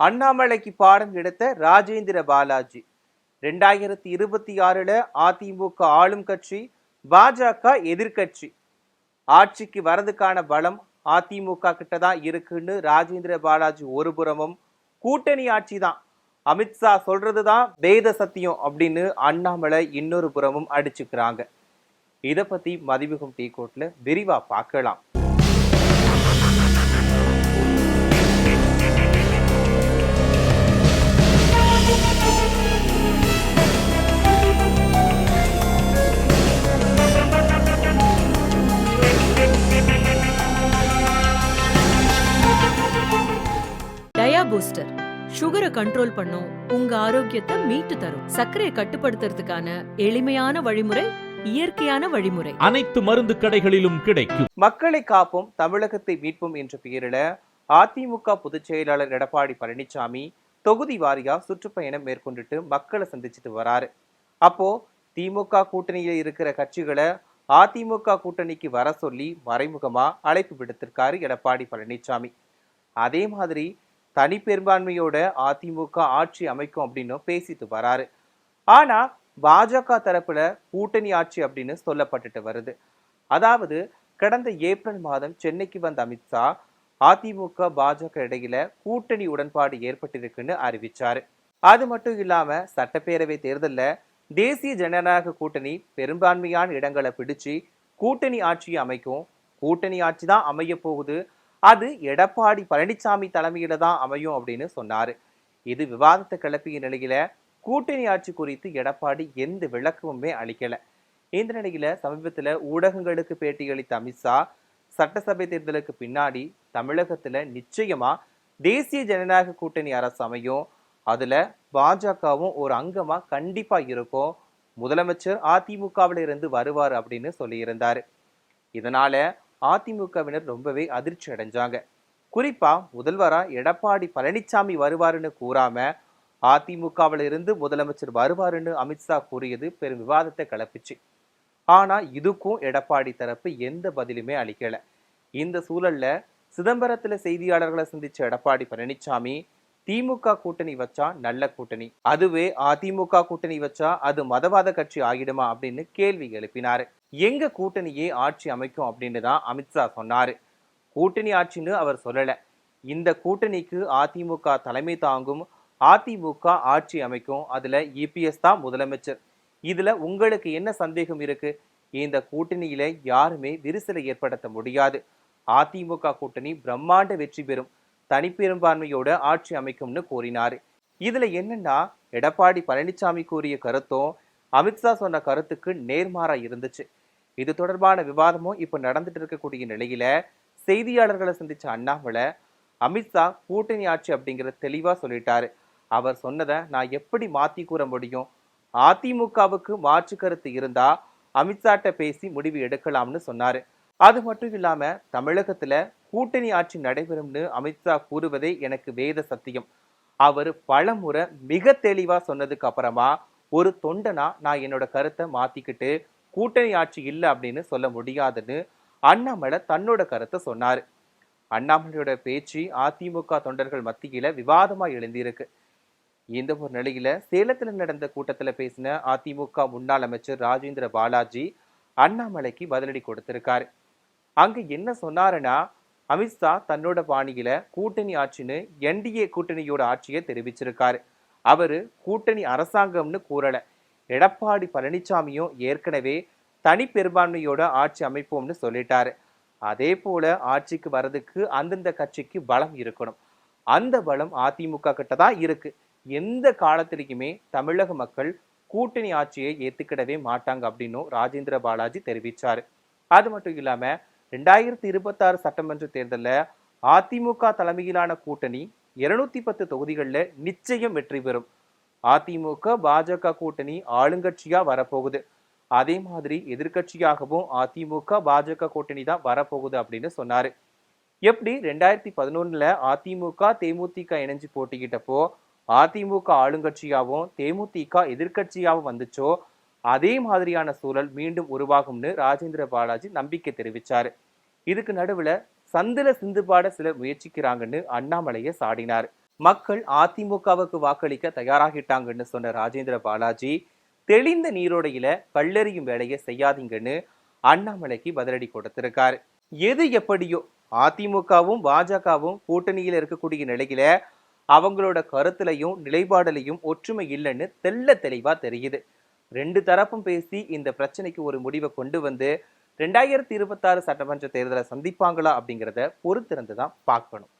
அண்ணாமலைக்கு பாடம் எடுத்த ராஜேந்திர பாலாஜி. ரெண்டாயிரத்தி இருபத்தி ஆறுல அதிமுக ஆளும் கட்சி பாஜக எதிர்க்கட்சி. ஆட்சிக்கு வரதுக்கான பலம் அதிமுக கிட்ட தான் இருக்குன்னு ராஜேந்திர பாலாஜி ஒரு புறமும் கூட்டணி ஆட்சி தான். அமித்ஷா சொல்றதுதான் வேத சத்தியம் அப்படின்னு அண்ணாமலை இன்னொரு புறமும் அடிச்சுக்கிறாங்க. இதை பற்றி மதிமுகம் டீ கோட்டில் விரிவாக பார்க்கலாம். பூஸ்டர் சுகரை கண்ட்ரோல் பண்ணும் உங்க ஆரோக்கியத்தை மீட்டு தரும். சர்க்கரையை கட்டுப்படுத்துறதுக்கான எளிமையான வழிமுறை இயற்கையான வழிமுறை. அனைத்து மருந்து கடைகளிலும் கிடைக்கும். மக்களை காப்போம் தமிழகத்தை மீட்போம் என்ற பெயரில அதிமுக பொதுச் செயலாளர் எடப்பாடி பழனிசாமி தொகுதி வாரியா சுற்றுப்பயணம் மேற்கொண்டுட்டு மக்களை சந்திச்சுட்டு வராரு. அப்போ திமுக கூட்டணியில் இருக்கிற கட்சிகளை அதிமுக கூட்டணிக்கு வர சொல்லி மறைமுகமா அழைப்பு விடுத்திருக்காரு எடப்பாடி பழனிசாமி அதே மாதிரி தனி பெரும்பான்மையோட அதிமுக ஆட்சி அமைக்கும் அப்படின்னு பேசிட்டு வராரு. ஆனா பாஜக தரப்புல கூட்டணி ஆட்சி அப்படின்னு சொல்லப்பட்டுட்டு வருது. அதாவது கடந்த ஏப்ரல் மாதம் சென்னைக்கு வந்த அமித்ஷா அதிமுக பாஜக இடையில கூட்டணி உடன்பாடு ஏற்பட்டிருக்குன்னு அறிவிச்சாரு. அது மட்டும் இல்லாம சட்டப்பேரவை தேர்தலில் தேசிய ஜனநாயக கூட்டணி பெரும்பான்மையான இடங்களை பிடிச்சு கூட்டணி ஆட்சியை அமைக்கும் கூட்டணி ஆட்சி தான் அமைய போகுது அது எடப்பாடி பழனிசாமி தலைமையில தான் அமையும் அப்படின்னு சொன்னார். இது விவாதத்தை கிளப்பிய நிலையில கூட்டணி ஆட்சி குறித்து எடப்பாடி எந்த விளக்கமுமே அளிக்கல. இந்த நிலையில சமீபத்தில் ஊடகங்களுக்கு பேட்டியளித்த அமித்ஷா சட்டசபை தேர்தலுக்கு பின்னாடி தமிழகத்துல நிச்சயமா தேசிய ஜனநாயக கூட்டணி அரசு அமையும். அதுல பாஜகவும் ஒரு அங்கமா கண்டிப்பா இருக்கும். முதலமைச்சர் அதிமுகவில் இருந்து வருவார் அப்படின்னு சொல்லியிருந்தார். இதனால அதிமுகவினர் ரொம்பவே அதிர்ச்சி அடைஞ்சாங்க. குறிப்பா முதல்வரா எடப்பாடி பழனிசாமி வருவாருன்னு கூறாம அதிமுகவில் இருந்து முதலமைச்சர் வருவாருன்னு அமித்ஷா கூறியது பெரும் விவாதத்தை கிளப்பிச்சு. ஆனா இதுக்கும் எடப்பாடி தரப்பு எந்த பதிலுமே அளிக்கல. இந்த சூழல்ல சிதம்பரத்துல செய்தியாளர்களை சந்திச்ச எடப்பாடி பழனிசாமி திமுக கூட்டணி வச்சா நல்ல கூட்டணி. அதுவே அதிமுக கூட்டணி வச்சா அது மதவாத கட்சி ஆகிடுமா அப்படின்னு கேள்வி எழுப்பினாரு. எங்க கூட்டணியே ஆட்சி அமைக்கும் அப்படின்னு தான் அமித்ஷா சொன்னாரு. கூட்டணி ஆட்சின்னு அவர் சொல்லல. இந்த கூட்டணிக்கு அதிமுக தலைமை தாங்கும் அதிமுக ஆட்சி அமைக்கும். அதுல இபிஎஸ் தான் முதலமைச்சர். இதுல உங்களுக்கு என்ன சந்தேகம் இருக்கு? இந்த கூட்டணியில யாருமே விரிசலை ஏற்படுத்த முடியாது. அதிமுக கூட்டணி பிரம்மாண்ட வெற்றி பெறும். தனிப்பெரும்பான்மையோடு ஆட்சி அமைக்கும்னு கூறினார். இதில் என்னன்னா எடப்பாடி பழனிசாமி கூறிய கருத்தும் அமித்ஷா சொன்ன கருத்துக்கு நேர்மாறாக இருந்துச்சு. இது தொடர்பான விவாதமும் இப்போ நடந்துட்டு இருக்கக்கூடிய நிலையில செய்தியாளர்களை சந்திச்ச அண்ணாமலை அமித்ஷா கூட்டணி ஆட்சி அப்படிங்கிறத தெளிவாக சொல்லிட்டாரு. அவர் சொன்னதை நான் எப்படி மாற்றி கூற முடியும்? அதிமுகவுக்கு மாற்று கருத்து இருந்தா அமித்ஷாட்ட பேசி முடிவு எடுக்கலாம்னு சொன்னாரு. அது மட்டும் இல்லாம தமிழகத்துல கூட்டணி ஆட்சி நடைபெறும்னு அமித்ஷா கூறுவதே எனக்கு வேத சத்தியம். அவர் பலமுறை மிக தெளிவா சொன்னதுக்கு அப்புறமா ஒரு தொண்டனா நான் என்னோட கருத்தை மாத்திக்கிட்டு கூட்டணி ஆட்சி இல்லை அப்படின்னு சொல்ல முடியாதுன்னு அண்ணாமலை தன்னோட கருத்தை சொன்னார். அண்ணாமலையோட பேச்சு அதிமுக தொண்டர்கள் மத்தியில விவாதமா எழுந்திருக்கு. இந்த ஒரு நிலையில சேலத்தில் நடந்த கூட்டத்துல பேசின அதிமுக முன்னாள் அமைச்சர் ராஜேந்திர பாலாஜி அண்ணாமலைக்கு பதிலடி கொடுத்திருக்காரு. அங்க என்ன சொன்னாருன்னா அமித்ஷா தன்னோட பாணியில கூட்டணி ஆட்சின்னு என்டிஏ கூட்டணியோட ஆட்சியை தெரிவிச்சிருக்காரு. அவர் கூட்டணி அரசாங்கம்னு கூறல. எடப்பாடி பழனிசாமியும் ஏற்கனவே தனி பெரும்பான்மையோட ஆட்சி அமைப்போம்னு சொல்லிட்டாரு. அதே போல ஆட்சிக்கு வர்றதுக்கு அந்தந்த கட்சிக்கு பலம் இருக்கணும். அந்த பலம் அதிமுக கிட்ட தான் இருக்கு. எந்த காலத்திலையுமே தமிழக மக்கள் கூட்டணி ஆட்சியை ஏத்துக்கிடவே மாட்டாங்க அப்படின்னும் ராஜேந்திர பாலாஜி தெரிவிச்சாரு. அது மட்டும் இல்லாம ரெண்டாயிரத்தி இருபத்தாறு சட்டமன்ற தேர்தல்ல அதிமுக தலைமையிலான கூட்டணி இருநூத்தி பத்து தொகுதிகளில் நிச்சயம் வெற்றி பெறும். அதிமுக பாஜக கூட்டணி ஆளுங்கட்சியா வரப்போகுது. அதே மாதிரி எதிர்கட்சியாகவும் அதிமுக பாஜக கூட்டணி தான் வரப்போகுது அப்படின்னு சொன்னாரு. எப்படி ரெண்டாயிரத்தி பதினொன்னுல அதிமுக தேமுதிக இணைஞ்சு போட்டிக்கிட்டப்போ அதிமுக ஆளுங்கட்சியாவும் தேமுதிக எதிர்க்கட்சியாவும் வந்துச்சோ அதே மாதிரியான சூழல் மீண்டும் உருவாகும்னு ராஜேந்திர பாலாஜி நம்பிக்கை தெரிவித்தார் இதுக்கு நடுவில் சந்தில சிந்துபாட சிலர் முயற்சிக்கிறாங்கன்னு அண்ணாமலையை சாடினார். மக்கள் அதிமுகவுக்கு வாக்களிக்க தயாராகிட்டாங்கன்னு சொன்ன ராஜேந்திர பாலாஜி தெளிந்த நீரோடையில கல்லெறியும் வேலையை செய்யாதீங்கன்னு அண்ணாமலைக்கு பதிலடி கொடுத்திருக்காரு. எது எப்படியோ அதிமுகவும் பாஜகவும் கூட்டணியில் இருக்கக்கூடிய நிலையில அவங்களோட கருத்துலையும் நிலைப்பாடுலையும் ஒற்றுமை இல்லைன்னு தெள்ள தெளிவா தெரியுது. ரெண்டு தரப்பும் பேசி இந்த பிரச்சனைக்கு ஒரு முடிவை கொண்டு வந்து ரெண்டாயிரத்தி இருபத்தாறு சட்டமன்ற தேர்தலை சந்திப்பாங்களா அப்படிங்கிறத பொறுத்திருந்து தான் பார்க்கணும்.